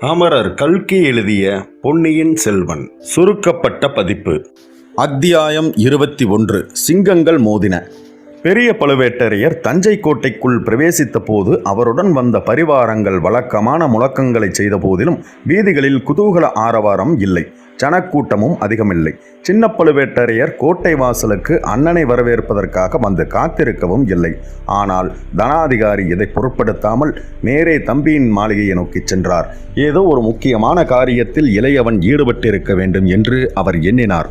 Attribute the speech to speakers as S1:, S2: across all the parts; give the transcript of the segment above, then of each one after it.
S1: அமரர் கல்கி எழுதிய பொன்னியின் செல்வன் சுருக்கப்பட்ட பதிப்பு. அத்தியாயம் இருபத்தி ஒன்று சிங்கங்கள் மோதின. பெரிய பழுவேட்டரையர் தஞ்சை கோட்டைக்குள் பிரவேசித்த போது அவருடன் வந்த பரிவாரங்கள் வழக்கமான முழக்கங்களை செய்த போதிலும் வீதிகளில் குதூகல ஆரவாரம் இல்லை. ஜனக்கூட்டமும் அதிகமில்லை. சின்ன பழுவேட்டரையர் கோட்டை வாசலுக்கு அண்ணனை வரவேற்பதற்காக வந்து காத்திருக்கவும் இல்லை. ஆனால் தனாதிகாரி இதை பொருட்படுத்தாமல் நேரே தம்பியின் மாளிகையை நோக்கிச் சென்றார். ஏதோ ஒரு முக்கியமான காரியத்தில் இளையவன் ஈடுபட்டிருக்க வேண்டும் என்று அவர் எண்ணினார்.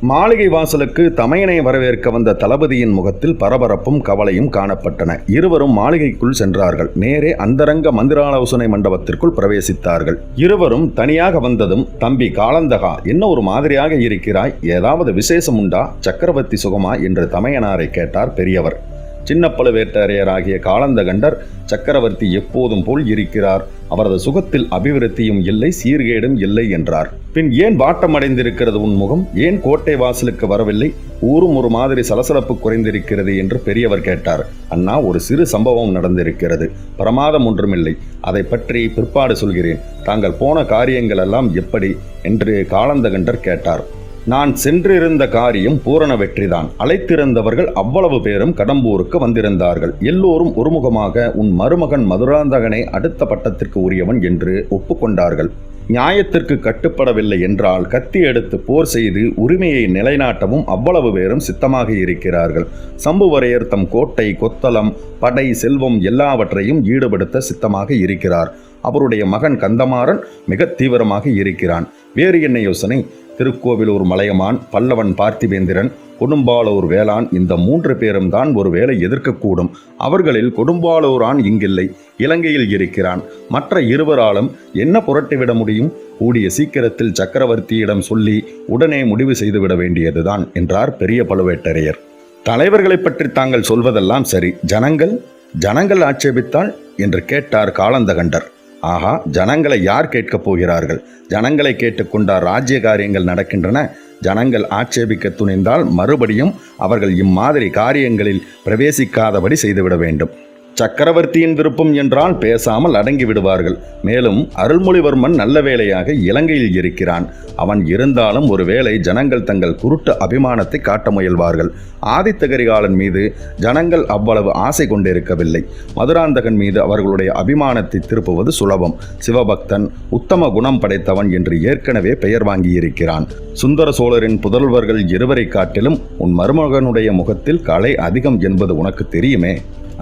S1: மாளிகை வாசலுக்கு தமையனை வரவேற்க வந்த தளபதியின் முகத்தில் பரபரப்பும் கவலையும் காணப்பட்டன. இருவரும் மாளிகைக்குள் சென்றார்கள். நேரே அந்தரங்க மந்திராலோசனை மண்டபத்திற்குள் பிரவேசித்தார்கள். இருவரும் தனியாக வந்ததும் தம்பி காலந்தகா என்ன ஒரு மாதிரியாக இருக்கிறாய்? ஏதாவது விசேஷம் உண்டா? சக்கரவர்த்தி சுகமா? என்று தமையனாரை கேட்டார் பெரியவர். சின்ன பழுவேட்டரையராகிய காலந்தகண்டர் சக்கரவர்த்தி எப்போதும் போல் இருக்கிறார். அவரது சுகத்தில் அபிவிருத்தியும் இல்லை சீர்கேடும் இல்லை என்றார். பின் ஏன் வாட்டமடைந்திருக்கிறது உன் முகம்? ஏன் கோட்டை வாசலுக்கு வரவில்லை? ஊரும் ஒரு மாதிரி சலசலப்பு குறைந்திருக்கிறது என்று பெரியவர் கேட்டார். அண்ணா ஒரு சிறு சம்பவம் நடந்திருக்கிறது. பிரமாதம் ஒன்றுமில்லை. அதை பற்றி பிற்பாடு சொல்கிறேன். தாங்கள் போன காரியங்கள் எல்லாம் எப்படி? என்று காலந்தகண்டர் கேட்டார். நான் சென்றிருந்த காரியம் பூரண வெற்றிதான். அழைத்திருந்தவர்கள் அவ்வளவு பேரும் கடம்பூருக்கு வந்திருந்தார்கள். எல்லோரும் ஒருமுகமாக உன் மருமகன் மதுராந்தகனை அடுத்த பட்டத்திற்கு உரியவன் என்று ஒப்புக்கொண்டார்கள். நியாயத்திற்கு கட்டுப்படவில்லை என்றால் கத்தி எடுத்து போர் செய்து உரிமையை நிலைநாட்டவும் அவ்வளவு பேரும் சித்தமாக இருக்கிறார்கள். சம்புவரையர் தம் கோட்டை கொத்தளம் படை செல்வம் எல்லாவற்றையும் ஈடுபடுத்த சித்தமாக இருக்கிறார். அவருடைய மகன் கந்தமாறன் மிக தீவிரமாக இருக்கிறான். வேறு என்ன யோசனை? திருக்கோவிலூர் மலையமான் பல்லவன் பார்த்திவேந்திரன் கொடும்பாளூர் வேளான் இந்த மூன்று பேரும் தான் ஒருவேளை எதிர்க்கக்கூடும். அவர்களில் கொடும்பாளூரான் இங்கில்லை இலங்கையில் இருக்கிறான். மற்ற இருவராலும் என்ன புரட்டிவிட முடியும்? கூடிய சீக்கிரத்தில் சக்கரவர்த்தியிடம் சொல்லி உடனே முடிவு செய்துவிட வேண்டியதுதான் என்றார் பெரிய பழுவேட்டரையர். தலைவர்களை பற்றி தாங்கள் சொல்வதெல்லாம் சரி. ஜனங்கள் ஜனங்கள் ஆட்சேபித்தால் என்று கேட்டார் காலந்தகண்டர். ஆஹா ஜனங்களை யார் கேட்கப் போகிறார்கள்? ஜனங்களை கேட்டுக்கொண்டா ராஜ்ய காரியங்கள் நடக்கின்றன. ஜனங்கள் ஆட்சேபிக்க துணிந்தால் மறுபடியும் அவர்கள் இம்மாதிரி காரியங்களில் பிரவேசிக்காதபடி செய்துவிட வேண்டும். சக்கரவர்த்தியின் விருப்பம் என்றால் பேசாமல் அடங்கி விடுவார்கள். மேலும் அருள்மொழிவர்மன் நல்ல வேளையாக இலங்கையில் இருக்கிறான். அவன் இருந்தாலும் ஒருவேளை ஜனங்கள் தங்கள் குருட்டு அபிமானத்தை காட்ட முயல்வார்கள். ஆதித்த கரிகாலன் மீது ஜனங்கள் அவ்வளவு ஆசை கொண்டிருக்கவில்லை. மதுராந்தகன் மீது அவர்களுடைய அபிமானத்தை திருப்புவது சுலபம். சிவபக்தன் உத்தம குணம் படைத்தவன் என்று ஏற்கனவே பெயர் வாங்கியிருக்கிறான். சுந்தர சோழரின் புதல்வர்கள் இருவரை காட்டிலும் உன் மருமகனுடைய முகத்தில் கலை அதிகம் என்பது உனக்கு தெரியுமே?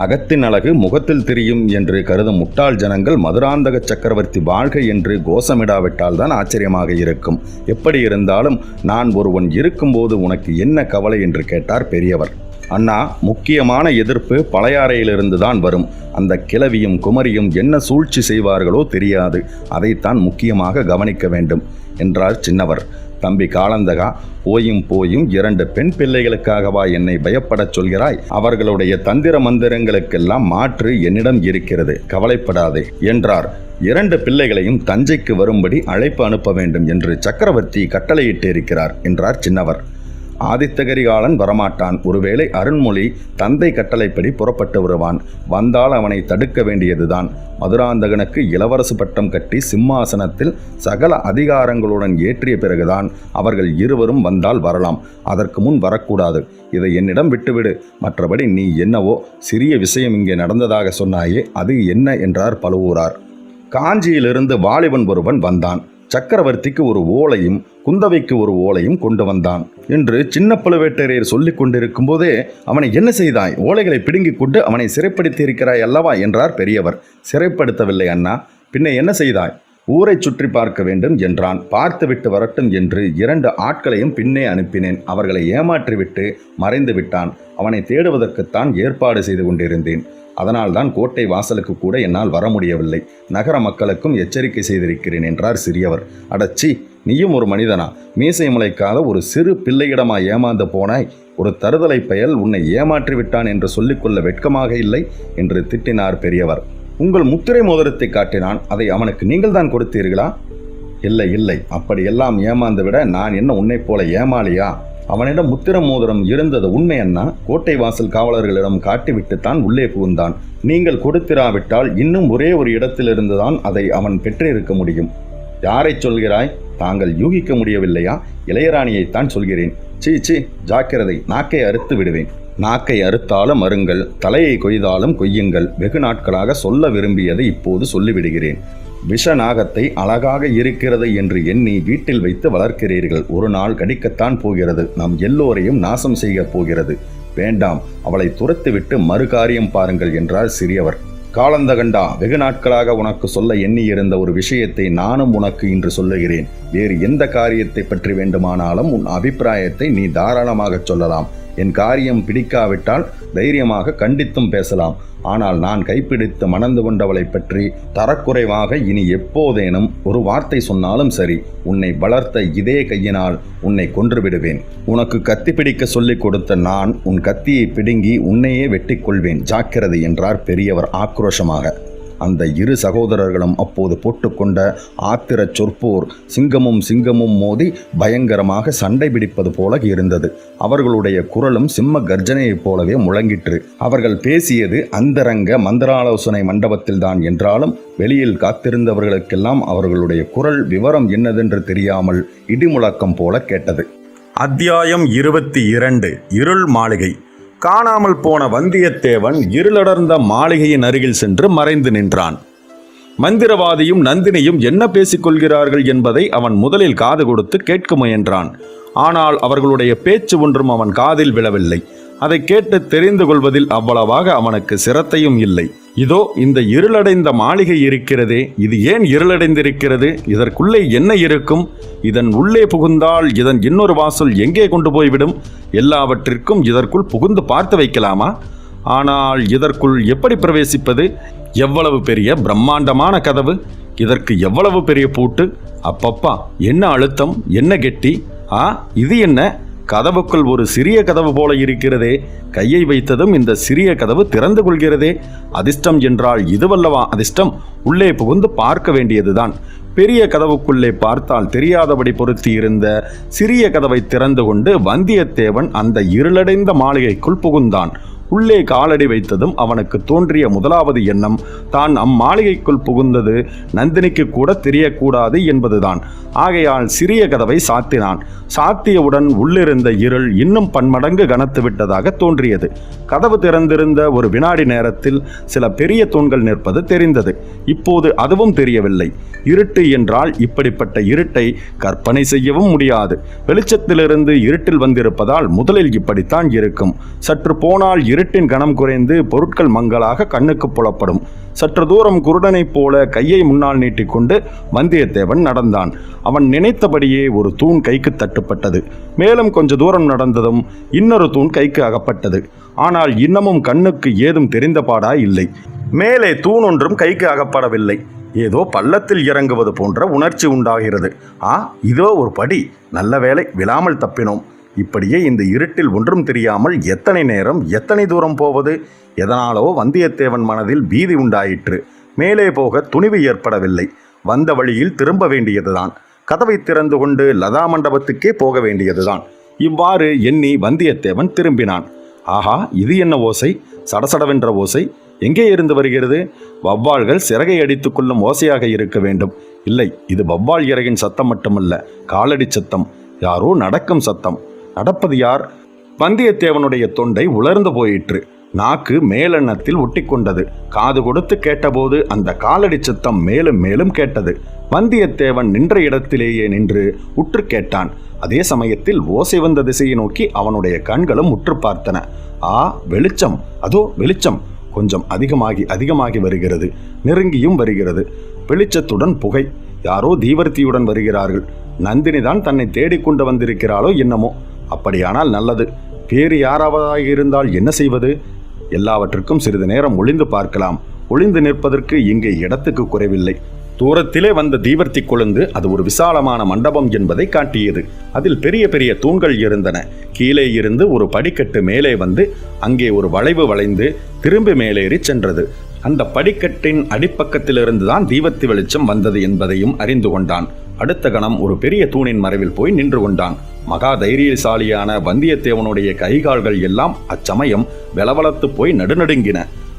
S1: அகத்தின் அழகு முகத்தில் தெரியும் என்று கருதும் முட்டாள் ஜனங்கள் மதுராந்தக சக்கரவர்த்தி வாழ்க என்று கோஷமிடாவிட்டால் தான் ஆச்சரியமாக இருக்கும். எப்படி இருந்தாலும் நான் ஒருவன் இருக்கும்போது உனக்கு என்ன கவலை என்று கேட்டார் பெரியவர். அண்ணா முக்கியமான எதிர்ப்பு பழையாறையிலிருந்து தான் வரும். அந்த கிளவியும் குமரியும் என்ன சூழ்ச்சி செய்வார்களோ தெரியாது. அதைத்தான் முக்கியமாக கவனிக்க வேண்டும் என்றார் சின்னவர். தம்பி காலந்தகா போயும் போயும் இரண்டு பெண் பிள்ளைகளுக்காகவா என்னை பயப்படச் சொல்கிறாய். அவர்களுடைய தந்திர மந்திரங்களுக்கெல்லாம் மாற்று என்னிடம் இருக்கிறது. கவலைப்படாதே என்றார். இரண்டு பிள்ளைகளையும் தஞ்சைக்கு வரும்படி அழைப்பு அனுப்ப வேண்டும் என்று சக்கரவர்த்தி கட்டளையிட்டிருக்கிறார் என்றார் சின்னவர். ஆதித்தகரிகாலன் வரமாட்டான். ஒருவேளை அருண்மொழி தந்தை கட்டளைப்படி புறப்பட்டு வருவான். வந்தால் அவனை தடுக்க வேண்டியதுதான். மதுராந்தகனுக்கு இளவரசு பட்டம் கட்டி சிம்மாசனத்தில் சகல அதிகாரங்களுடன் ஏற்றிய பிறகுதான் அவர்கள் இருவரும் வந்தால் வரலாம். அதற்கு முன் வரக்கூடாது. இதை என்னிடம் விட்டுவிடு. மற்றபடி நீ என்னவோ சிறிய விஷயம் இங்கே நடந்ததாக சொன்னாயே அது என்ன என்றார் பழுவூரார். காஞ்சியிலிருந்து வாலிபன் ஒருவன் வந்தான். சக்கரவர்த்திக்கு ஒரு ஓலையும் குந்தவைக்கு ஒரு ஓலையும் கொண்டு வந்தான். என்று சின்ன பழுவேட்டரையர் சொல்லிக் கொண்டிருக்கும் போதே அவனை என்ன செய்தாய்? ஓலைகளை பிடுங்கிக் கொண்டு அவனை சிறைப்படுத்தி இருக்கிறாய் அல்லவா? என்றார் பெரியவர். சிறைப்படுத்தவில்லை அண்ணா. பின்ன என்ன செய்தாய்? ஊரை சுற்றி பார்க்க வேண்டும் என்றான். பார்த்துவிட்டு வரட்டும் என்று இரண்டு ஆட்களையும் பின்னே அனுப்பினேன். அவர்களை ஏமாற்றிவிட்டு மறைந்து விட்டான் அவனை தேடுவதற்குத்தான் ஏற்பாடு செய்து கொண்டிருந்தேன். அதனால்தான் கோட்டை வாசலுக்கு கூட என்னால் வர முடியவில்லை. நகர மக்களுக்கும் எச்சரிக்கை செய்திருக்கிறேன் என்றார் சிறியவர். அடச்சி நீயும் ஒரு மனிதனா? மீசை முளைக்காத ஒரு சிறு பிள்ளையிடமா ஏமாந்து போனாய்? ஒரு தருதலை பயல் உன்னை ஏமாற்றி விட்டான் என்று சொல்லிக்கொள்ள வெட்கமாக இல்லை? என்று திட்டினார் பெரியவர். உங்கள் முத்திரை மோதிரத்தை காட்டினான். அதை அவனுக்கு நீங்கள் தான் கொடுத்தீர்களா? இல்லை இல்லை. அப்படியெல்லாம் ஏமாந்து விட நான் என்ன உன்னைப் போல ஏமாளியா? அவனிடம் முத்திர மோதிரம் இருந்தது உண்மை அண்ணா. கோட்டை வாசல் காவலர்களிடம் காட்டிவிட்டுத்தான் உள்ளே புகுந்தான். நீங்கள் கொடுத்திராவிட்டால் இன்னும் ஒரே ஒரு இடத்திலிருந்துதான் அதை அவன் பெற்றிருக்க முடியும். யாரை சொல்கிறாய்? தாங்கள் யூகிக்க முடியவில்லையா? இளையராணியைத்தான் சொல்கிறேன். சீ சீ ஜாக்கிரதை நாக்கை அறுத்து விடுவேன். நாக்கை அறுத்தாலும் அருங்கள் தலையை கொய்தாலும் கொய்யுங்கள். வெகு நாட்களாக சொல்ல விரும்பியதை இப்போது சொல்லிவிடுகிறேன். விஷ நாகத்தை அழகாக இருக்கிறது என்று எண்ணி வீட்டில் வைத்து வளர்க்கிறீர்கள். ஒரு நாள் கடிக்கத்தான் போகிறது. நம் எல்லோரையும் நாசம் செய்ய போகிறது. வேண்டாம் அவளை துரத்துவிட்டு மறுகாரியம் பாருங்கள் என்றார் சிறியவர். காலந்தகண்டா வெகு நாட்களாக உனக்கு சொல்ல எண்ணியிருந்த ஒரு விஷயத்தை நானும் உனக்கு இன்று சொல்லுகிறேன். வேறு எந்த காரியத்தை பற்றி வேண்டுமானாலும் உன் அபிப்பிராயத்தை நீ தாராளமாகச் சொல்லலாம். என் காரியம் பிடிக்காவிட்டால் தைரியமாக கண்டித்தும் பேசலாம். ஆனால் நான் கைப்பிடித்து மணந்து கொண்டவளை பற்றி தரக்குறைவாக இனி எப்போதேனும் ஒரு வார்த்தை சொன்னாலும் சரி உன்னை வளர்த்த இதே கையினால் உன்னை கொன்று விடுவேன் உனக்கு கத்தி பிடிக்க சொல்லிக் கொடுத்த நான் உன் கத்தியை பிடுங்கி உன்னையே வெட்டிக்கொள்வேன். ஜாக்கிரதை என்றார் பெரியவர் ஆக்ரோஷமாக. அந்த இரு சகோதரர்களும் அப்போது போட்டுக்கொண்ட ஆத்திரச் சொற்போர் சிங்கமும் சிங்கமும் மோதி பயங்கரமாக சண்டை பிடிப்பது போல இருந்தது. அவர்களுடைய குரலும் சிம்ம கர்ஜனையைப் போலவே முழங்கிற்று. அவர்கள் பேசியது அந்தரங்க மந்திராலோசனை மண்டபத்தில்தான் என்றாலும் வெளியில் காத்திருந்தவர்களுக்கெல்லாம் அவர்களுடைய குரல் விவரம் என்னதென்று தெரியாமல் இடிமுழக்கம் போல கேட்டது. அத்தியாயம் இருபத்தி இரண்டு இருள் மாளிகை. காணாமல் போன வந்தியத்தேவன் இருளடர்ந்த மாளிகையின் அருகில் சென்று மறைந்து நின்றான். மந்திரவாதியும் நந்தினியும் என்ன பேசிக்கொள்கிறார்கள் என்பதை அவன் முதலில் காது கொடுத்து கேட்க முயன்றான். ஆனால் அவர்களுடைய பேச்சு ஒன்றும் அவன் காதில் விழவில்லை. அதை கேட்டு தெரிந்து கொள்வதில் அவ்வளவாக அவனுக்கு சிரத்தையும் இல்லை. இதோ இந்த இருளடைந்த மாளிகை இருக்கிறதே இது ஏன் இருளடைந்திருக்கிறது? இதற்குள்ளே என்ன இருக்கும்? இதன் உள்ளே புகுந்தால் இதன் இன்னொரு வாசல் எங்கே கொண்டு போய்விடும்? எல்லாவற்றிற்கும் இதற்குள் புகுந்து பார்த்து வைக்கலாமா? ஆனால் இதற்குள் எப்படி பிரவேசிப்பது? எவ்வளவு பெரிய பிரம்மாண்டமான கதவு? இதற்கு எவ்வளவு பெரிய பூட்டு? அப்பப்பா என்ன அழுத்தம்? என்ன கெட்டி? ஆ இது என்ன? கதவுக்குள் ஒரு சிறிய கதவு போல இருக்கிறதே. கையை வைத்ததும் இந்த சிறிய கதவு திறந்து கொள்கிறதே. அதிர்ஷ்டம் என்றால் இதுவல்லவா அதிர்ஷ்டம்? உள்ளே புகுந்து பார்க்க வேண்டியதுதான். பெரிய கதவுக்குள்ளே பார்த்தால் தெரியாதபடி பொருத்தி இருந்த சிறிய கதவை திறந்து கொண்டு வந்தியத்தேவன் அந்த இருளடைந்த மாளிகைக்குள் புகுந்தான். உள்ளே காலடி வைத்ததும் அவனுக்கு தோன்றிய முதலாவது எண்ணம் தான் அம்மாளிகைக்குள் புகுந்தது நந்தினிக்கு கூட தெரியக்கூடாது என்பதுதான். ஆகையால் சிறிய கதவை சாத்தினான். சாத்தியவுடன் உள்ளிருந்த இருள் இன்னும் பன்மடங்கு கனத்து விட்டதாக தோன்றியது. கதவு திறந்திருந்த ஒரு வினாடி நேரத்தில் சில பெரிய தூண்கள் நிற்பது தெரிந்தது. இப்போது அதுவும் தெரியவில்லை. இருட்டு என்றால் இப்படிப்பட்ட இருட்டை கற்பனை செய்யவும் முடியாது. வெளிச்சத்திலிருந்து இருட்டில் வந்திருப்பதால் முதலில் இப்படித்தான் இருக்கும். சற்று போனால் இருட்டின் கனம் குறைந்து பொருட்கள் மங்களாக கண்ணுக்கு புலப்படும். சற்று தூரம் குருடனைப் போல கையை முன்னால் நீட்டிக்கொண்டு வந்தியத்தேவன் நடந்தான். அவன் நினைத்தபடியே ஒரு தூண் கைக்கு தட்டுப்பட்டது. மேலும் கொஞ்ச தூரம் நடந்ததும் இன்னொரு தூண் கைக்கு அகப்பட்டது. ஆனால் இன்னமும் கண்ணுக்கு ஏதும் தெரிந்தபாடா இல்லை. மேலே தூண் ஒன்றும் கைக்கு அகப்படவில்லை. ஏதோ பள்ளத்தில் இறங்குவது போன்ற உணர்ச்சி உண்டாகிறது. ஆ இதோ ஒரு படி. நல்ல வேளை விழாமல் தப்பினோம். இப்படியே இந்த இருட்டில் ஒன்றும் தெரியாமல் எத்தனை நேரம் எத்தனை தூரம் போவது? எதனாலோ வந்தியத்தேவன் மனதில் பீதி உண்டாயிற்று. மேலே போக துணிவு ஏற்படவில்லை. வந்த வழியில் திரும்ப வேண்டியதுதான். கதவை திறந்து கொண்டு லதா மண்டபத்துக்கே போக வேண்டியதுதான். இவ்வாறு எண்ணி வந்தியத்தேவன் திரும்பினான். ஆஹா இது என்ன ஓசை? சடசடவென்ற ஓசை? எங்கே இருந்து வருகிறது? வவ்வாள்கள் சிறகை அடித்து கொள்ளும் ஓசையாக இருக்க வேண்டும். இல்லை இது வவ்வாள் இறகின் சத்தம் மட்டுமல்ல காலடி சத்தம். யாரோ நடக்கும் சத்தம். நடப்பது யார்? வந்தியத்தேவனுடைய தொண்டை உலர்ந்து போயிற்று. நாக்கு மேலெண்ணத்தில் ஒட்டிக்கொண்டது. காது கொடுத்து கேட்டபோது அந்த காலடி சத்தம் மேலும் மேலும் கேட்டது. வந்தியத்தேவன் நின்ற இடத்திலேயே நின்று உற்று கேட்டான். அதே சமயத்தில் ஓசை வந்த திசையை நோக்கி அவனுடைய கண்களும் உற்று பார்த்தன. ஆ வெளிச்சம். அதோ வெளிச்சம். கொஞ்சம் அதிகமாகி அதிகமாகி வருகிறது. நெருங்கியும் வருகிறது. வெளிச்சத்துடன் புகை. யாரோ தீவர்த்தியுடன் வருகிறார்கள். நந்தினி தான் தன்னை தேடிக்கொண்டு வந்திருக்கிறாளோ என்னமோ. அப்படியானால் நல்லது. வேறு யாராவதாக இருந்தால் என்ன செய்வது? எல்லாவற்றுக்கும் சிறிது நேரம் ஒளிந்து பார்க்கலாம். ஒளிந்து நிற்பதற்கு இங்கே இடத்துக்கு குறைவில்லை. தூரத்திலே வந்த தீவர்த்தி கொழுந்து அது ஒரு விசாலமான மண்டபம் என்பதை காட்டியது. அதில் பெரிய பெரிய தூண்கள் இருந்தன. கீழே இருந்து ஒரு படிக்கட்டு மேலே வந்து அங்கே ஒரு வளைவு வளைந்து திரும்பி மேலேறி சென்றது. அந்த படிக்கட்டின் அடிப்பக்கத்திலிருந்து தான் தீபத்தி வெளிச்சம் வந்தது என்பதையும் அறிந்து கொண்டான். அடுத்த கணம் ஒரு பெரிய தூணின் மறைவில் போய் நின்று கொண்டான். மகா தைரியசாலியான வந்தியத்தேவனுடைய கைகால்கள் எல்லாம் அச்சமயம் வெலவலத்து போய் நடுநடுங்கின.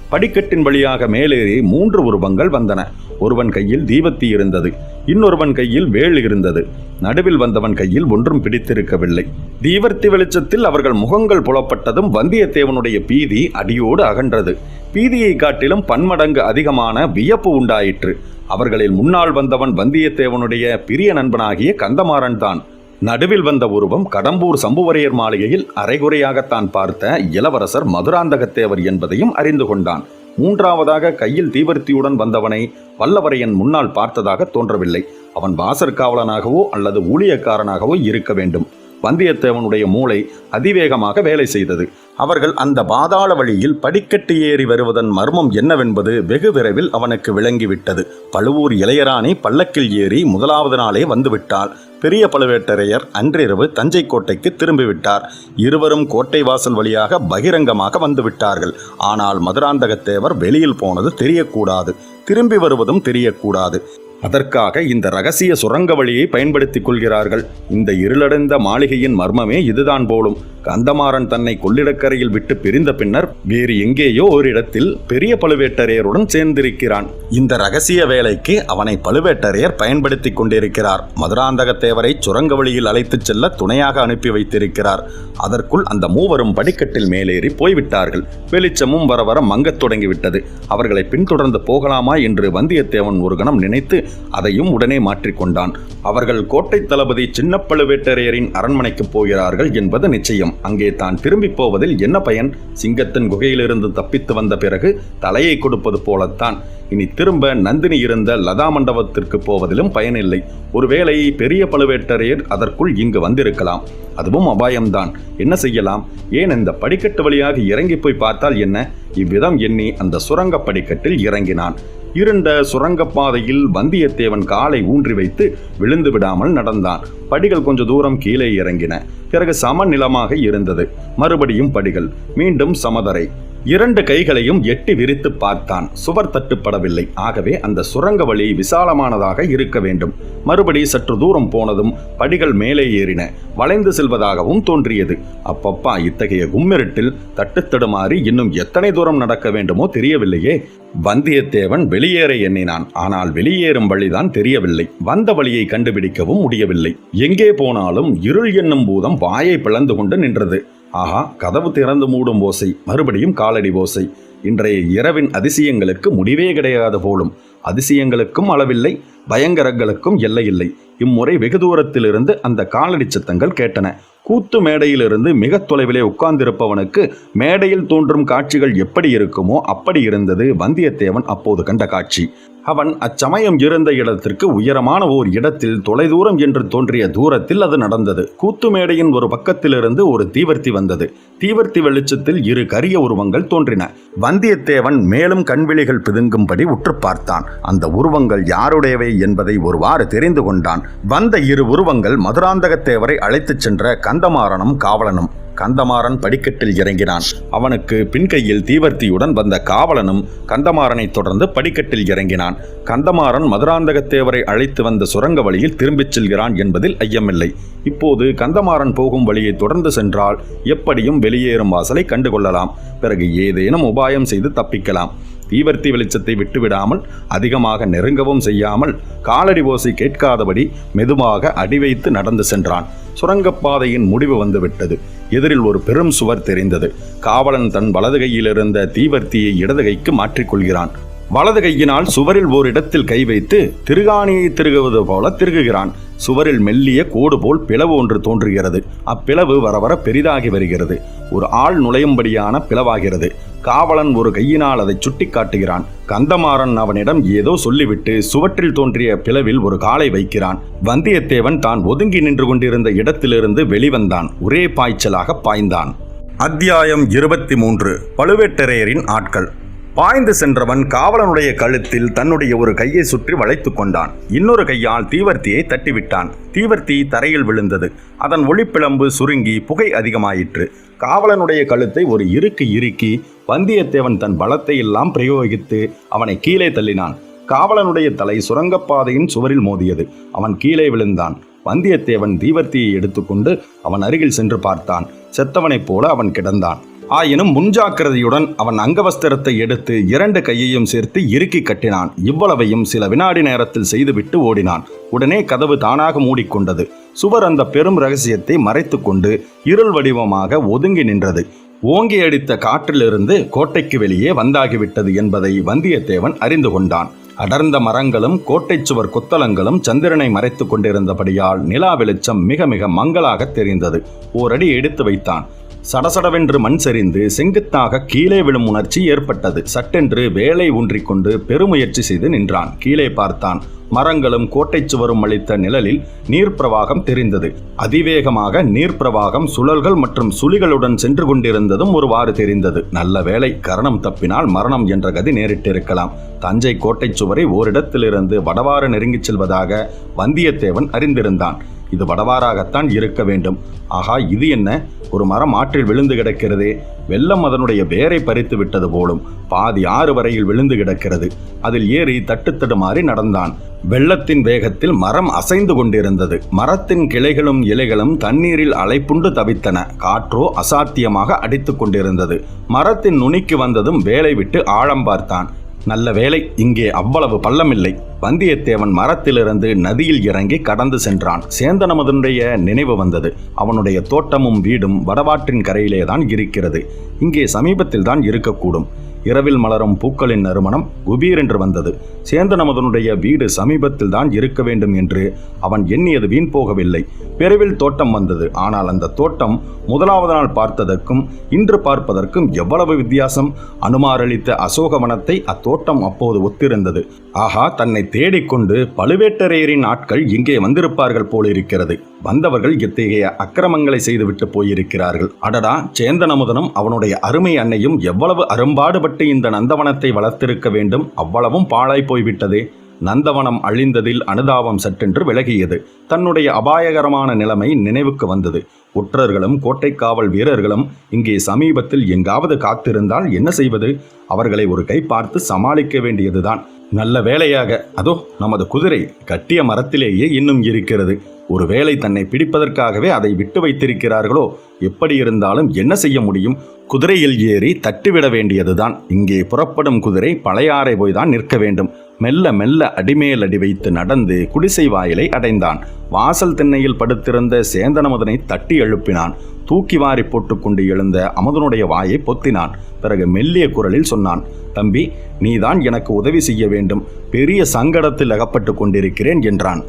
S1: படிக்கட்டின் வழியாக மேலேறி மூன்று உருவங்கள் வந்தன. ஒருவன் கையில் தீபத்தி இருந்தது இன்னொருவன் கையில் வேல் இருந்தது. நடுவில் வந்தவன் கையில் ஒன்றும் பிடித்திருக்கவில்லை. தீவர்த்தி வெளிச்சத்தில் அவர்கள் முகங்கள் புலப்பட்டதும் வந்தியத்தேவனுடைய பீதி அடியோடு அகன்றது. பீதியை காட்டிலும் பன்மடங்கு அதிகமான வியப்பு உண்டாயிற்று. அவர்களில் முன்னால் வந்தவன் வந்தியத்தேவனுடைய பிரிய நண்பனாகிய கந்தமாறன் தான் நடுவில் வந்த உருவம் கடம்பூர் சம்புவரையர் மாளிகையில் அரைகுறையாகத்தான் பார்த்த இளவரசர் மதுராந்தகத்தேவர் என்பதையும் அறிந்து கொண்டான். மூன்றாவதாக கையில் தீவர்த்தியுடன் வந்தவனை வல்லவரையன் முன்னால் பார்த்ததாக தோன்றவில்லை. அவன் வாசற்காவலனாகவோ அல்லது ஊழியக்காரனாகவோ இருக்க வேண்டும். வந்தியத்தேவனுடைய மூளை அதிவேகமாக வேலை செய்தது. அவர்கள் அந்த பாதாள வழியில் படிக்கட்டு ஏறி வருவதன் மர்மம் என்னவென்பது வெகு விரைவில் அவனுக்கு விளங்கிவிட்டது. பழுவூர் இளையராணி பல்லக்கில் ஏறி முதலாவது நாளே வந்துவிட்டாள். பெரிய பழுவேட்டரையர் அன்றிரவு தஞ்சை கோட்டைக்கு திரும்பிவிட்டார். இருவரும் கோட்டை வாசல் வழியாக பகிரங்கமாக வந்துவிட்டார்கள். ஆனால் மதுராந்தகத்தேவர் வெளியில் போனது தெரியக்கூடாது. திரும்பி வருவதும் தெரியக்கூடாது. அதற்காக இந்த ரகசிய சுரங்க வழியை பயன்படுத்திக் கொள்கிறார்கள். இந்த இருளடைந்த மாளிகையின் மர்மமே இதுதான் போலும். கந்தமாறன் தன்னை கொள்ளிடக்கரையில் விட்டு பிரிந்த பின்னர் வேறு எங்கேயோ ஒரு இடத்தில் பெரிய பழுவேட்டரையருடன் சேர்ந்திருக்கிறான். இந்த ரகசிய வேலைக்கு அவனை பழுவேட்டரையர் பயன்படுத்திக் கொண்டிருக்கிறார். மதுராந்தகத்தேவரை சுரங்க வழியில் அழைத்துச் செல்ல துணையாக அனுப்பி வைத்திருக்கிறார். அதற்குள் அந்த மூவரும் படிக்கட்டில் மேலேறி போய்விட்டார்கள். வெளிச்சமும் வர வர மங்கத் தொடங்கிவிட்டது. அவர்களை பின்தொடர்ந்து போகலாமா என்று வந்தியத்தேவன் ஒரு கணம் நினைத்து அதையும் உடனே மாற்றிக்கொண்டான் அவர்கள் கோட்டை தளபதி சின்ன பழுவேட்டரையரின் அரண்மனைக்கு போகிறார்கள் என்பது நிச்சயம். அங்கே தான் திரும்பி போவதில் என்ன பயன்? சிங்கத்தின் குகையிலிருந்து தப்பித்து வந்த பிறகு தலையை கொடுப்பது போலத்தான். இனி திரும்ப நந்தினி இருந்த லதா மண்டபத்திற்கு போவதிலும் பயனில்லை. ஒருவேளை பெரிய பழுவேட்டரையர் அதற்குள் இங்கு வந்திருக்கலாம். அதுவும் அபாயம்தான். என்ன செய்யலாம்? ஏன் இந்த படிக்கட்டு வழியாக இறங்கி போய் பார்த்தால் என்ன? இவ்விதம் எண்ணி அந்த சுரங்க படிக்கட்டில் இறங்கினான். இருண்ட சுரங்கப்பாதையில் வந்தியத்தேவன் காலை ஊன்றி வைத்து விழுந்து விடாமல் நடந்தான். படிகள் கொஞ்ச தூரம் கீழே இறங்கின. பிறகு சமநிலமாக இருந்தது. மறுபடியும் படிகள். மீண்டும் சமதரை. இரண்டு கைகளையும் எட்டி விரித்து பார்த்தான். சுவர் தட்டுப்படவில்லை. ஆகவே அந்த சுரங்க வழி விசாலமானதாக இருக்க வேண்டும். மறுபடி சற்று தூரம் போனதும் படிகள் மேலே ஏறின. வளைந்து செல்வதாகவும் தோன்றியது. அப்பப்பா இத்தகைய கும்மிருட்டில் தட்டுத்தடுமாறி இன்னும் எத்தனை தூரம் நடக்க வேண்டுமோ தெரியவில்லையே. வந்தியத்தேவன் வெளியேற எண்ணினான். ஆனால் வெளியேறும் வழிதான் தெரியவில்லை. வந்த வழியை கண்டுபிடிக்கவும் முடியவில்லை. எங்கே போனாலும் இருள் என்னும் பூதம் வாயை பிளந்து கொண்டு நின்றது. ஆஹா கதவு திறந்து மூடும் ஓசை மறுபடியும் காலடி ஓசை. இன்றைய இரவின் அதிசயங்களுக்கு முடிவே கிடையாது போலும். அதிசயங்களுக்கும் அளவில்லை பயங்கரங்களுக்கும் எல்லையில்லை. இம்முறை வெகு தூரத்திலிருந்து அந்த காலடி சத்தங்கள் கேட்டன. கூத்து மேடையிலிருந்து மிக தொலைவிலே உட்கார்ந்திருப்பவனுக்கு மேடையில் தோன்றும் காட்சிகள் எப்படி இருக்குமோ அப்படி இருந்தது வந்தியத்தேவன் அப்போது கண்ட காட்சி. அவன் அச்சமயம் இருந்த இடத்திற்கு உயரமான ஓர் இடத்தில் தொலைதூரம் என்று தோன்றிய தூரத்தில் அது நடந்தது. கூத்து மேடையின் ஒரு பக்கத்திலிருந்து ஒரு தீவர்த்தி வந்தது. தீவர்த்தி வெளிச்சத்தில் இரு கரிய உருவங்கள் தோன்றின. வந்தியத்தேவன் மேலும் கண்விழிகள் பிதுங்கும்படி உற்று பார்த்தான். அந்த உருவங்கள் யாருடையவை என்பதை ஒருவாறு தெரிந்து கொண்டான். வந்த இரு உருவங்கள் மதுராந்தகத்தேவரை அழைத்துச் சென்ற கந்தமாறனும் காவலனும். கந்தமாறன் படிக்கட்டில் இறங்கினான். அவனுக்கு பின்கையில் தீவர்த்தியுடன் வந்த காவலனும் கந்தமாறனை தொடர்ந்து படிக்கட்டில் இறங்கினான். கந்தமாறன் மதுராந்தகத்தேவரை அழைத்து வந்த சுரங்க வழியில் திரும்பிச் செல்கிறான் என்பதில் ஐயமில்லை. இப்போது கந்தமாறன் போகும் வழியை தொடர்ந்து சென்றால் எப்படியும் வெளியேறும் வாசலை கண்டுகொள்ளலாம். பிறகு ஏதேனும் உபாயம் செய்து தப்பிக்கலாம். தீவர்த்தி வெளிச்சத்தை விட்டுவிடாமல் அதிகமாக நெருங்கவும் செய்யாமல் காலடி ஓசை கேட்காதபடி மெதுவாக அடி வைத்து நடந்து சென்றான். சுரங்கப்பாதையின் முடிவு வந்துவிட்டது. எதிரில் ஒரு பெரும் சுவர் தெரிந்தது. காவலன் தன் வலது கையில் இருந்த தீவர்த்தியை இடது கைக்கு மாற்றிக்கொள்கிறான் வலது கையினால் சுவரில் ஓரிடத்தில் கை வைத்து திருகாணியை திருகுவது போல திருகுகிறான். சுவரில் மெல்லிய கோடு போல் பிளவு ஒன்று தோன்றுகிறது. அப்பிளவு வர வர பெரிதாகி வருகிறது. ஒரு ஆள் நுழையும்படியான பிளவாகிறது. காவலன் ஒரு கையினால் அதை சுட்டி காட்டுகிறான். கந்தமாறன் அவனிடம் ஏதோ சொல்லிவிட்டு சுவற்றில் தோன்றிய பிளவில் ஒரு காலை வைக்கிறான். வந்தியத்தேவன் தான் ஒதுங்கி நின்று கொண்டிருந்த இடத்திலிருந்து வெளிவந்தான். ஒரே பாய்ச்சலாக பாய்ந்தான். அத்தியாயம் இருபத்தி மூன்று. பழுவேட்டரையரின் ஆட்கள். பாய்ந்து சென்றவன் காவலனுடைய கழுத்தில் தன்னுடைய ஒரு கையை சுற்றி வளைத்துக் கொண்டான். இன்னொரு கையால் தீவர்த்தியை தட்டிவிட்டான். தீவர்த்தி தரையில் விழுந்தது. அதன் ஒளிப்பிளம்பு சுருங்கி புகை அதிகமாயிற்று. காவலனுடைய கழுத்தை ஒரு இறுக்கு இறுக்கி வந்தியத்தேவன் தன் பலத்தை எல்லாம் பிரயோகித்து அவனை கீழே தள்ளினான். காவலனுடைய தலை சுரங்கப்பாதையின் சுவரில் மோதியது. அவன் கீழே விழுந்தான். வந்தியத்தேவன் தீவர்த்தியை எடுத்துக்கொண்டு அவன் அருகில் சென்று பார்த்தான். செத்தவனைப் போல அவன் கிடந்தான். ஆயினும் முன்ஜாக்கிரதையுடன் அவன் அங்கவஸ்திரத்தை எடுத்து இரண்டு கையையும் சேர்த்து இறுக்கி கட்டினான். இவ்வளவையும் சில வினாடி நேரத்தில் செய்துவிட்டு ஓடினான். உடனே கதவு தானாக மூடிக்கொண்டது. சுவர் அந்த பெரும் ரகசியத்தை மறைத்துக்கொண்டு இருள் வடிவமாக ஒதுங்கி நின்றது. ஓங்கி அடித்த காற்றிலிருந்து கோட்டைக்கு வெளியே வந்தாகிவிட்டது என்பதை வந்தியத்தேவன் அறிந்து கொண்டான். அடர்ந்த மரங்களும் கோட்டைச் சுவர் கொத்தளங்களும் சந்திரனை மறைத்துக் கொண்டிருந்தபடியால் நிலா வெளிச்சம் மிக மிக மங்களாக தெரிந்தது. ஓரடி எடுத்து வைத்தான். சடசடவென்று மண் சரிந்து செங்குத்தாக கீழே விழும் உணர்ச்சி ஏற்பட்டது. சட்டென்று வேலை ஊன்றிக்கொண்டு பெருமுயற்சி செய்து நின்றான். கீழே பார்த்தான். மரங்களும் கோட்டை சுவரும் அளித்த நிழலில் நீர் பிரவாகம் தெரிந்தது. அதிவேகமாக நீர் பிரவாகம் சுழல்கள் மற்றும் சுழிகளுடன் சென்று கொண்டிருந்ததும் ஒருவாறு தெரிந்தது. நல்ல வேளை கரணம் தப்பினால் மரணம் என்ற கதி நேரிட்டிருக்கலாம். தஞ்சை கோட்டைச் சுவரை ஓரிடத்திலிருந்து வடவாறு நெருங்கிச் செல்வதாக வந்தியத்தேவன் அறிந்திருந்தான். இது வடவாறாகத்தான் இருக்க வேண்டும். ஆகா இது என்ன? ஒரு மரம் ஆற்றில் விழுந்து கிடக்கிறதே. வெள்ளம் அதனுடைய வேரை பறித்து விட்டது போலும் பாதி ஆறு வரையில் விழுந்து கிடக்கிறது. அதில் ஏறி தட்டுத்தடுமாறி நடந்தான். வெள்ளத்தின் வேகத்தில் மரம் அசைந்து கொண்டிருந்தது. மரத்தின் கிளைகளும் இலைகளும் தண்ணீரில் அலைப்புண்டு தவித்தன. காற்றோ அசாத்தியமாக அடித்து கொண்டிருந்தது. மரத்தின் நுனிக்கு வந்ததும் வேலை விட்டு ஆழம் பார்த்தான். நல்ல வேளை இங்கே அவ்வளவு பள்ளமில்லை. வந்தியத்தேவன் மரத்திலிருந்து நதியில் இறங்கி கடந்து சென்றான். சேந்தனமதனுடைய நினைவு வந்தது. அவனுடைய தோட்டமும் வீடும் வடவாற்றின் கரையிலே தான் இருக்கிறது. இங்கே சமீபத்தில் தான் இருக்கக்கூடும். இரவில் மலரும் பூக்களின் நறுமணம் குபீரென்று வந்தது. சேந்தனமதனுடைய வீடு சமீபத்தில் தான் இருக்க வேண்டும் என்று அவன் எண்ணியது வீண் போகவில்லை. விரைவில் தோட்டம் வந்தது. ஆனால் அந்த தோட்டம் முதலாவது நாள் பார்த்ததற்கும் இன்று பார்ப்பதற்கும் எவ்வளவு வித்தியாசம்? அனுமாரளித்த அசோகவனத்தை அத்தோட்டம் அப்போது ஒத்திருந்தது. ஆகா தன்னை தேடிக்கொண்டு பழுவேட்டரையரின் ஆட்கள் இங்கே வந்திருப்பார்கள் போலிருக்கிறது. வந்தவர்கள் இத்தகைய அக்கிரமங்களை செய்துவிட்டு போயிருக்கிறார்கள்? அடடா சேந்தனமுதனும் அவனுடைய அருமை அன்னையும் எவ்வளவு அரும்பாடுபட்டு இந்த நந்தவனத்தை வளர்த்திருக்க வேண்டும்? அவ்வளவும் பாழாய் போய்விட்டதே. நந்தவனம் அழிந்ததில் அனுதாபம் சற்றென்று விலகியது. தன்னுடைய அபாயகரமான நிலைமை நினைவுக்கு வந்தது. ஒற்றர்களும் கோட்டை காவல் வீரர்களும் இங்கே சமீபத்தில் எங்காவது காத்திருந்தால் என்ன செய்வது? அவர்களை ஒரு கை பார்த்து சமாளிக்க வேண்டியதுதான். நல்ல வேலையாக அதோ நமது குதிரை கட்டிய மரத்திலேயே இன்னும் இருக்கிறது. ஒருவேளை தன்னை பிடிப்பதற்காகவே அதை விட்டு வைத்திருக்கிறார்களோ? எப்படி இருந்தாலும் என்ன செய்ய முடியும்? குதிரையில் ஏறி தட்டிவிட வேண்டியதுதான். இங்கே புறப்படும் குதிரை பழையாறை போய்தான் நிற்க வேண்டும். மெல்ல மெல்ல அடிமேல் அடி வைத்து நடந்து குடிசை வாயிலை அடைந்தான். வாசல் திண்ணையில் படுத்திருந்த சேந்தனமுதனை தட்டி எழுப்பினான். தூக்கி வாரி போட்டுக்கொண்டு எழுந்த அமுதனுடைய வாயை பொத்தினான். பிறகு மெல்லிய குரலில் சொன்னான் தம்பி நீதான் எனக்கு உதவி செய்ய வேண்டும். பெரிய சங்கடத்தில் அகப்பட்டு கொண்டிருக்கிறேன் என்றான்.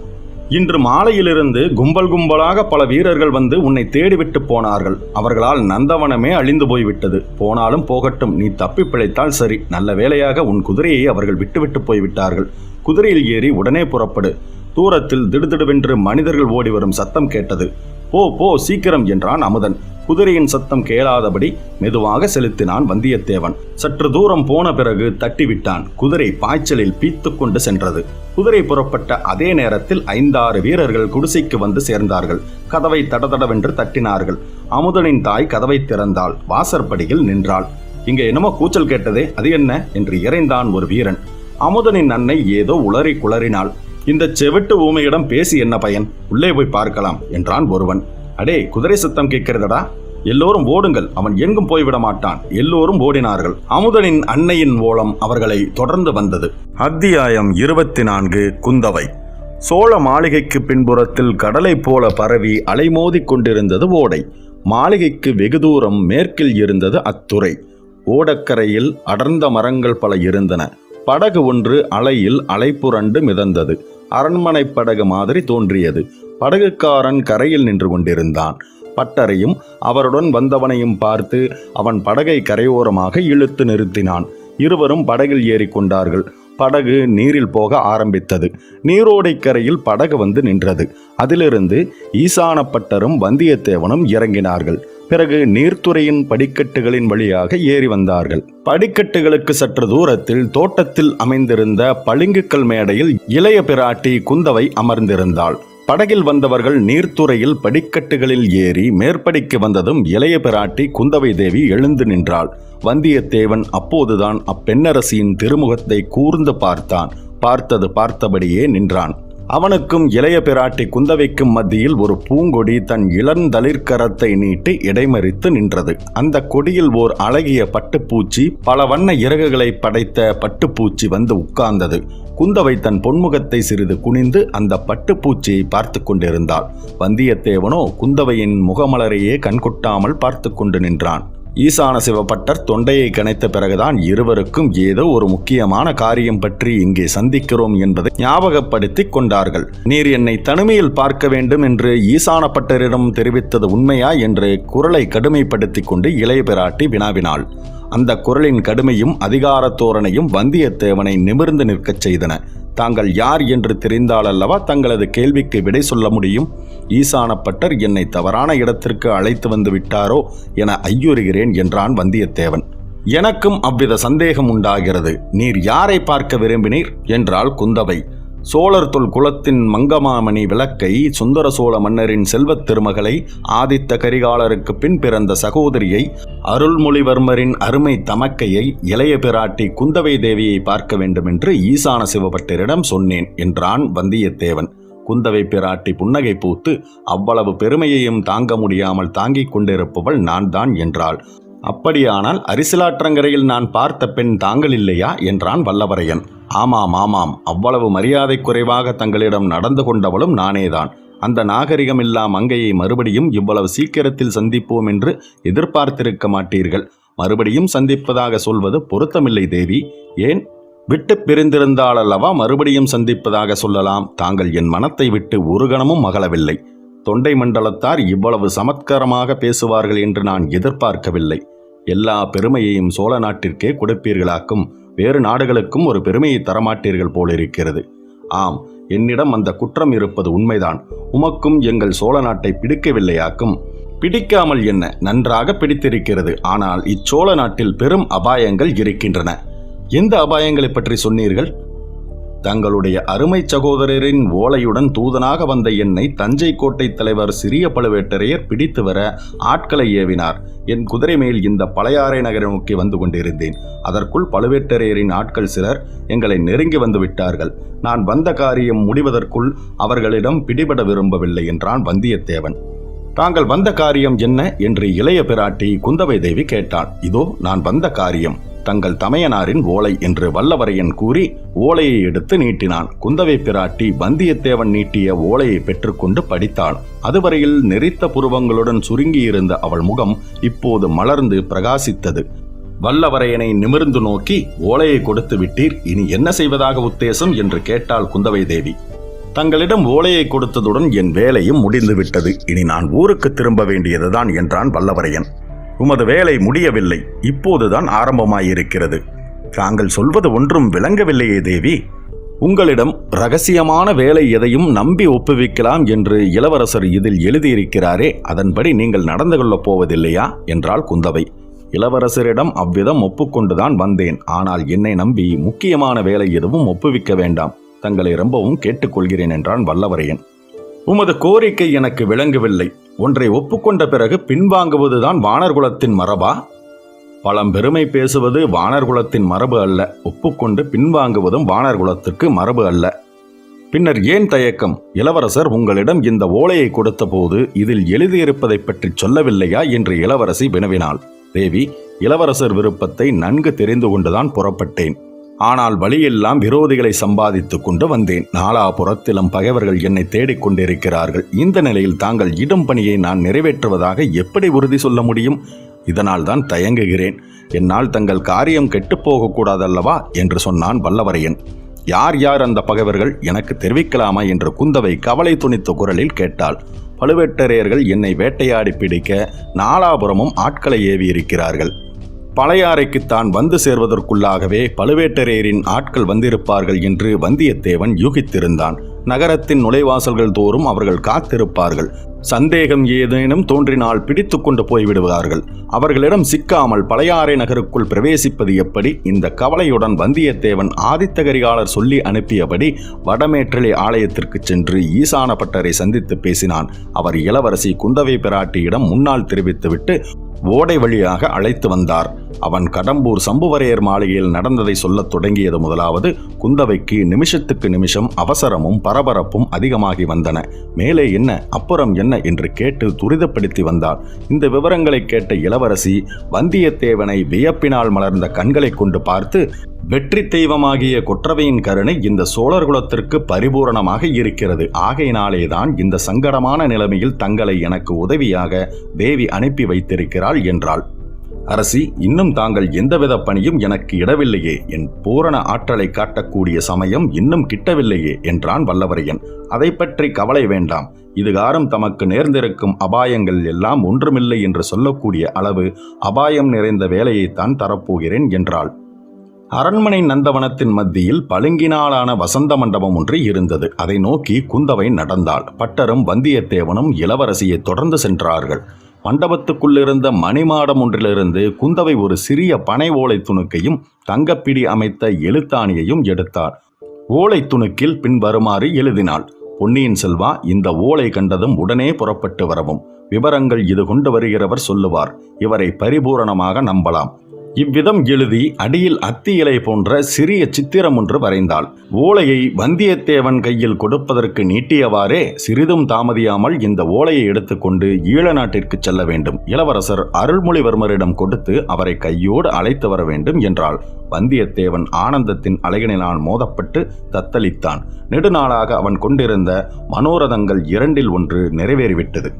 S1: இன்று மாலையிலிருந்து கும்பல் கும்பலாக பல வீரர்கள் வந்து உன்னை தேடிவிட்டு போனார்கள். அவர்களால் நந்தவனமே அழிந்து போய்விட்டது. போனாலும் போகட்டும் நீ தப்பி பிழைத்தால் சரி. நல்ல வேளையாக உன் குதிரையை அவர்கள் விட்டுவிட்டு போய்விட்டார்கள். குதிரையில் ஏறி உடனே புறப்படு. தூரத்தில் திடுதிடுவென்று மனிதர்கள் ஓடி வரும் சத்தம் கேட்டது. போ போ சீக்கிரம் என்றான் அமுதன். குதிரையின் சத்தம் கேளாதபடி மெதுவாக செலுத்தினான் வந்தியத்தேவன். சற்று தூரம் போன பிறகு தட்டிவிட்டான். குதிரை பாய்ச்சலில் பீத்து கொண்டு சென்றது. குதிரை புறப்பட்ட அதே நேரத்தில் ஐந்தாறு வீரர்கள் குடிசைக்கு வந்து சேர்ந்தார்கள். கதவை தடதடவென்று தட்டினார்கள். அமுதனின் தாய் கதவை திறந்தாள். வாசற்படியில் நின்றாள். இங்கே என்னமோ கூச்சல் கேட்டதே அது என்ன? என்று இறைந்தான் ஒரு வீரன். அமுதனின் அன்னை ஏதோ உளறி குளறினாள். இந்த செவிட்டு ஊமையிடம் பேசி என்ன பயன்? உள்ளே போய் பார்க்கலாம் என்றான் ஒருவன். அடே குதிரை சத்தம் கேட்கிறதடா? எல்லோரும் ஓடுங்கள் அவன் எங்கும் போய்விட மாட்டான். எல்லோரும் ஓடினார்கள். அமுதனின் அன்னையின் ஓலம் அவர்களை தொடர்ந்து வந்தது. அத்தியாயம் இருபத்தி நான்கு குந்தவை. சோழ மாளிகைக்கு பின்புறத்தில் கடலை போல பரவி அலைமோதி கொண்டிருந்தது ஓடை. மாளிகைக்கு வெகு தூரம் மேற்கில் இருந்தது அத்துறை. ஓடக்கரையில் அடர்ந்த மரங்கள் பல இருந்தன. படகு ஒன்று அலையில் அலைப்புரண்டு மிதந்தது. அரண்மனை படகு மாதிரி தோன்றியது. படகுக்காரன் கரையில் நின்று கொண்டிருந்தான். பட்டரையும் அவருடன் வந்தவனையும் பார்த்து அவன் படகை கரையோரமாக இழுத்து நிறுத்தினான். இருவரும் படகில் ஏறிக்கொண்டார்கள் படகு நீரில் போக ஆரம்பித்தது. நீரோடைக்கரையில் படகு வந்து நின்றது. அதிலிருந்து ஈசானப்பட்டரும் வந்தியத்தேவனும் இறங்கினார்கள். பிறகு நீர்த்துறையின் படிக்கட்டுகளின் வழியாக ஏறி வந்தார்கள். படிக்கட்டுகளுக்கு சற்று தூரத்தில் தோட்டத்தில் அமைந்திருந்த பளிங்குக்கல் மேடையில் இளைய பிராட்டி குந்தவை அமர்ந்திருந்தாள். படகில் வந்தவர்கள் நீர்த்துறையில் படிக்கட்டுகளில் ஏறி மேற்படிக்கு வந்ததும் இளைய பிராட்டி குந்தவை தேவி எழுந்து நின்றாள். வந்தியத்தேவன் அப்போதுதான் அப்பெண்ணரசியின் திருமுகத்தை கூர்ந்து பார்த்தான். பார்த்தது பார்த்தபடியே நின்றான். அவனுக்கும் இளைய பிராட்டி குந்தவைக்கும் மத்தியில் ஒரு பூங்கொடி தன் இளந்தளிர்கரத்தை நீட்டி இடைமறித்து நின்றது. அந்த கொடியில் ஓர் அழகிய பட்டுப்பூச்சி பல வண்ண இறகுகளை படைத்த பட்டுப்பூச்சி வந்து உட்கார்ந்தது. குந்தவை தன் பொன்முகத்தை சிறிது குனிந்து அந்த பட்டுப்பூச்சியை பார்த்து கொண்டிருந்தாள். வந்தியத்தேவனோ குந்தவையின் முகமலரையே கண்கொட்டாமல் பார்த்து கொண்டு நின்றான். ஈசான சிவபட்டர் தொண்டையை கணைத்த பிறகுதான் இருவருக்கும் ஏதோ ஒரு முக்கியமான காரியம் பற்றி இங்கே சந்திக்கிறோம் என்பதை ஞாபகப்படுத்திக் கொண்டார்கள். நீர் என்னை தனிமையில் பார்க்க வேண்டும் என்று ஈசான பட்டரிடம் தெரிவித்தது உண்மையா என்று குரலை கடுமைப்படுத்திக் கொண்டு இளைய பிராட்டி வினாவினாள். அந்த குரலின் கடுமையும் அதிகார தோரணையும் வந்தியத்தேவனை நிமிர்ந்து நிற்கச் செய்தன. தாங்கள் யார் என்று தெரிந்தாலல்லவா தங்களது கேள்விக்கு விடை சொல்ல முடியும்? ஈசானப்பட்டர் என்னை தவறான இடத்திற்கு அழைத்து வந்து விட்டாரோ என ஐயுறுகிறேன் என்றான் வந்தியத்தேவன். எனக்கும் அவ்வித சந்தேகம் உண்டாகிறது. நீர் யாரை பார்க்க விரும்பினீர்? என்றாள் குந்தவை. சோழர் தொல் குலத்தின் மங்கமாமணி விளக்கை சுந்தர சோழ மன்னரின் செல்வத் திருமகளை ஆதித்த கரிகாலருக்கு பின் பிறந்த சகோதரியை அருள்மொழிவர்மரின் அருமை தமக்கையை இளைய பிராட்டி குந்தவை தேவியை பார்க்க வேண்டுமென்று ஈசான சிவபட்டரிடம் சொன்னேன் என்றான் வந்தியத்தேவன். குந்தவை பிராட்டி புன்னகை பூத்து அவ்வளவு பெருமையையும் தாங்க முடியாமல் தாங்கிக் கொண்டிருப்பவள் நான் தான் என்றாள். அப்படியானால் அரிசிலாற்றங்கரையில் நான் பார்த்த பெண் தாங்கள் இல்லையா? என்றான் வல்லவரையன். ஆமாம் ஆமாம் அவ்வளவு மரியாதை குறைவாக தங்களிடம் நடந்து கொண்டவளும் நானேதான். அந்த நாகரிகமில்லா மங்கையை மறுபடியும் இவ்வளவு சீக்கிரத்தில் சந்திப்போம் என்று எதிர்பார்த்திருக்க மாட்டீர்கள். மறுபடியும் சந்திப்பதாக சொல்வது பொருத்தமில்லை தேவி. ஏன்? விட்டு பிரிந்திருந்தால் அல்லவா? மறுபடியும் சந்திப்பதாக சொல்லலாம். தாங்கள் என் மனத்தை விட்டு ஒரு கணமும் மகளவில்லை தொண்டை மண்டலத்தார் இவ்வளவு சமத்கரமாக பேசுவார்கள் என்று நான் எதிர்பார்க்கவில்லை. எல்லா பெருமையையும் சோழ நாட்டிற்கே கொடுப்பீர்களாக்கும். வேறு நாடுகளுக்கும் ஒரு பெருமையை தரமாட்டீர்கள் போலிருக்கிறது. ஆம் என்னிடம் அந்த குற்றம் இருப்பது உண்மைதான். உமக்கும் எங்கள் சோழ நாட்டை பிடிக்கவில்லையாக்கும். பிடிக்காமல் என்ன? நன்றாக பிடித்திருக்கிறது. ஆனால் இச்சோழ நாட்டில் பெரும் அபாயங்கள் இருக்கின்றன. எந்த அபாயங்களை பற்றி சொன்னீர்கள்? தங்களுடைய அருமை சகோதரரின் ஓலையுடன் தூதனாக வந்த என்னை தஞ்சை கோட்டை தலைவர் சிறிய பழுவேட்டரையர் பிடித்து வர ஆட்களை ஏவினார். என் குதிரை மேல் இந்த பழையாறை நகரை நோக்கி வந்து கொண்டிருந்தேன். அதற்குள் பழுவேட்டரையரின் ஆட்கள் சிலர் எங்களை நெருங்கி வந்து விட்டார்கள். நான் வந்த காரியம் முடிவதற்குள் அவர்களிடம் பிடிபட விரும்பவில்லை என்றான் வந்தியத்தேவன். தாங்கள் வந்த காரியம் என்ன? என்று இளைய பிராட்டி குந்தவை தேவி கேட்டாள். இதோ நான் வந்த காரியம். தங்கள் தமையனாரின் ஓலை என்று வல்லவரையன் கூறி ஓலையை எடுத்து நீட்டினான். குந்தவை பிராட்டி வந்தியத்தேவன் நீட்டிய ஓலையை பெற்றுக்கொண்டு படித்தாள். அதுவரையில் நெறித்த புருவங்களுடன் சுருங்கியிருந்த அவள் முகம் இப்போது மலர்ந்து பிரகாசித்தது. வல்லவரையனை நிமிர்ந்து நோக்கி ஓலையை கொடுத்து விட்டீர். இனி என்ன செய்வதாக உத்தேசம்? என்று கேட்டாள் குந்தவை தேவி. தங்களிடம் ஓலையை கொடுத்ததுடன் என் வேலையும் முடிந்துவிட்டது. இனி நான் ஊருக்கு திரும்ப வேண்டியதுதான் என்றான் வல்லவரையன். உமது வேலை முடியவில்லை. இப்போதுதான் ஆரம்பமாயிருக்கிறது. தாங்கள் சொல்வது ஒன்றும் விளங்கவில்லையே தேவி. உங்களிடம் ரகசியமான வேலை எதையும் நம்பி ஒப்புவிக்கலாம் என்று இளவரசர் இதில் எழுதியிருக்கிறாரே அதன்படி நீங்கள் நடந்து கொள்ளப் போவதில்லையா? என்றாள் குந்தவை. இளவரசரிடம் அவ்விதம் ஒப்புக்கொண்டுதான் வந்தேன். ஆனால் என்னை நம்பி முக்கியமான வேலை எதுவும் ஒப்புவிக்க வேண்டாம். தங்களை ரொம்பவும் கேட்டுக்கொள்கிறேன் என்றான் வல்லவரையன். உமது கோரிக்கை எனக்கு விளங்கவில்லை. ஒன்றை ஒப்புக்கொண்ட பிறகு பின்வாங்குவதுதான் வானர்குலத்தின் மரபா? பழம்பெருமை பேசுவது வானர்குலத்தின் மரபு அல்ல. ஒப்புக்கொண்டு பின்வாங்குவதும் வானர்குலத்திற்கு மரபு அல்ல. பின்னர் ஏன் தயக்கம்? இளவரசர் உங்களிடம் இந்த ஓலையை கொடுத்தபோது இதில் எழுதியிருப்பதைப் பற்றி சொல்லவில்லையா? என்று இளவரசி வினவினாள். தேவி இளவரசர் விருப்பத்தை நன்கு தெரிந்து கொண்டுதான் புறப்பட்டேன். ஆனால் வழியெல்லாம் விரோதிகளை சம்பாதித்துக் கொண்டு வந்தேன். நாலாபுறத்திலும் பகைவர்கள் என்னை தேடிக்கொண்டிருக்கிறார்கள் இந்த நிலையில் தாங்கள் இடும் பணியை நான் நிறைவேற்றுவதாக எப்படி உறுதி சொல்ல முடியும்? இதனால் தான் தயங்குகிறேன். என்னால் தங்கள் காரியம் கெட்டுப்போகக்கூடாதல்லவா என்று சொன்னான் வல்லவரையன். யார் யார் அந்த பகைவர்கள்? எனக்கு தெரிவிக்கலாமா? என்று குந்தவை கவலை துணித்த குரலில் கேட்டாள். பழுவேட்டரையர்கள் என்னை வேட்டையாடி பிடிக்க நாலாபுரமும் ஆட்களை ஏவியிருக்கிறார்கள். பழையாறைக்கு தான் வந்து சேர்வதற்குள்ளாகவே பழுவேட்டரையரின் ஆட்கள் வந்திருப்பார்கள் என்று வந்தியத்தேவன் யூகித்திருந்தான். நகரத்தின் நுழைவாசல்கள் தோறும் அவர்கள் காத்திருப்பார்கள். சந்தேகம் ஏதேனும் தோன்றினால் பிடித்து கொண்டு போய்விடுவார்கள். அவர்களிடம் சிக்காமல் பழையாறை நகருக்குள் பிரவேசிப்பது எப்படி? இந்த கவலையுடன் வந்தியத்தேவன் ஆதித்த கரிகாலர் சொல்லி அனுப்பியபடி வடமேற்றலை ஆலயத்திற்கு சென்று ஈசான பட்டரை சந்தித்து பேசினான். அவர் இளவரசி குந்தவை பிராட்டியிடம் முன்னால் தெரிவித்துவிட்டு ஓடை வழியாக அழைத்து வந்தார். அவன் கடம்பூர் சம்புவரையர் மாளிகையில் நடந்ததை சொல்லத் தொடங்கியது முதலாவது குந்தவைக்கு நிமிஷத்துக்கு நிமிஷம் அவசரமும் பரபரப்பும் அதிகமாகி வந்தன. மேலே என்ன? அப்புறம் என்ன? என்று கேட்டு துரிதப்படுத்தி வந்தார். இந்த விவரங்களை கேட்ட இளவரசி வந்தியத்தேவனை வியப்பினால் மலர்ந்த கண்களை கொண்டு பார்த்து வெற்றி தெய்வமாகிய குற்றவையின் கருணை இந்த சோழர் குலத்திற்கு பரிபூரணமாக இருக்கிறது. ஆகையினாலேதான் இந்த சங்கடமான நிலைமையில் தங்களை எனக்கு உதவியாக தேவி அனுப்பி வைத்திருக்கிறாள் என்றாள். அரசி இன்னும் தாங்கள் எந்தவித பணியும் எனக்கு இடவில்லையே. என் பூரண ஆற்றலை காட்டக்கூடிய சமயம் இன்னும் கிட்டவில்லையே என்றான் வல்லவரையன். அதை பற்றி கவலை வேண்டாம். இதுகாரம் தமக்கு நேர்ந்திருக்கும் அபாயங்கள் எல்லாம் ஒன்றுமில்லை என்று சொல்லக்கூடிய அளவு அபாயம் நிறைந்த வேலையைத்தான் தரப்போகிறேன் என்றாள். அரண்மனை நந்தவனத்தின் மத்தியில் பழுங்கினாலான வசந்த மண்டபம் ஒன்று இருந்தது. அதை நோக்கி குந்தவை நடந்தாள். பட்டரும் வந்தியத்தேவனும் இளவரசியை தொடர்ந்து சென்றார்கள். மண்டபத்துக்குள்ளிருந்த மணிமாடம் ஒன்றிலிருந்து குந்தவை ஒரு சிறிய பனை ஓலை துணுக்கையும் தங்கப்பிடி அமைத்த எழுத்தாணியையும் எடுத்தார். ஓலை துணுக்கில் பின்வருமாறு எழுதினாள். பொன்னியின் செல்வா இந்த ஓலை கண்டதும் உடனே புறப்பட்டு வரவும். விவரங்கள் இது கொண்டு வருகிறவர் சொல்லுவார். இவரை பரிபூரணமாக நம்பலாம். இவ்விதம் எழுதி அடியில் அத்தி இலை போன்ற சிறிய சித்திரம் ஒன்று வரைந்தாள். ஓலையை வந்தியத்தேவன் கையில் கொடுப்பதற்கு நீட்டியவாறே சிறிதும் தாமதியாமல் இந்த ஓலையை எடுத்துக்கொண்டு ஈழ நாட்டிற்கு செல்ல வேண்டும். இளவரசர் அருள்மொழிவர்மரிடம் கொடுத்து அவரை கையோடு அழைத்து வர வேண்டும் என்றாள். வந்தியத்தேவன் ஆனந்தத்தின் அலைகளினால் மோதப்பட்டு தத்தளித்தான். நெடுநாளாக அவன் கொண்டிருந்த மனோரதங்கள் இரண்டில் ஒன்று நிறைவேறிவிட்டது.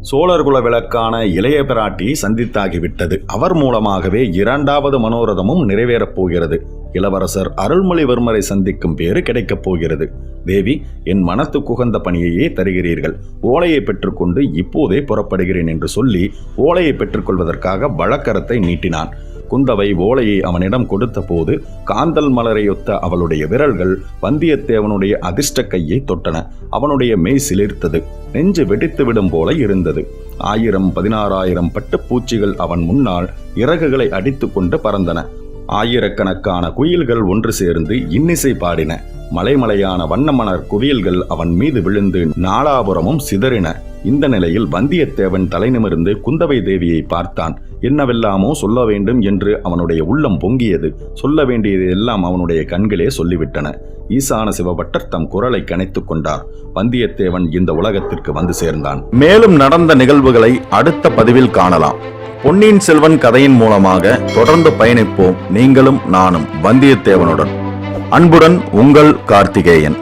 S1: சோழர்குல விளக்கான இளைய பிராட்டி சந்தித்தாகிவிட்டது. அவர் மூலமாகவே இரண்டாவது மனோரதமும் நிறைவேறப் போகிறது. இளவரசர் அருள்மொழிவர்மரை சந்திக்கும் பேறு கிடைக்கப் போகிறது. தேவி என் மனத்து குகந்த பணியையே தருகிறீர்கள். ஓலையை பெற்றுக்கொண்டு இப்போதே புறப்படுகிறேன் என்று சொல்லி ஓலையை பெற்றுக்கொள்வதற்காக வழக்கரத்தை நீட்டினான். குந்தவை ஓலையை அவனிடம் கொடுத்தபோது காந்தல் மலரையொத்த அவளுடைய விரல்கள் வந்தியத்தேவனுடைய அதிர்ஷ்ட கையை தொட்டன. அவனுடைய மெய் சிலிர்த்தது. நெஞ்சு வெடித்துவிடும் போல இருந்தது. ஆயிரம் பதினாறாயிரம் பட்டுப்பூச்சிகள் அவன் முன்னால் இறகுகளை அடித்துக்கொண்டு பறந்தன. ஆயிரக்கணக்கான குயில்கள் ஒன்று சேர்ந்து இன்னிசை பாடின. மலைமலையான வண்ணமணர் குவியல்கள் அவன் மீது விழுந்து நாலாபுரமும் சிதறின. இந்த நிலையில் வந்தியத்தேவன் தலைநிமிர்ந்து குந்தவை தேவியை பார்த்தான். என்னவெல்லாமோ சொல்ல வேண்டும் என்று அவனுடைய உள்ளம் பொங்கியது. சொல்ல வேண்டியது எல்லாம் அவனுடைய கண்களே சொல்லிவிட்டன. ஈசான சிவபட்டர் தம் குரலை கணைத்துக் கொண்டார். வந்தியத்தேவன் இந்த உலகத்திற்கு வந்து சேர்ந்தான். மேலும் நடந்த நிகழ்வுகளை அடுத்த பதிவில் காணலாம். பொன்னியின் செல்வன் கதையின் மூலமாக தொடர்ந்து பயணிப்போம். நீங்களும் நானும் வந்தியத்தேவனுடன். அன்புடன் உங்கள் கார்த்திகேயன்.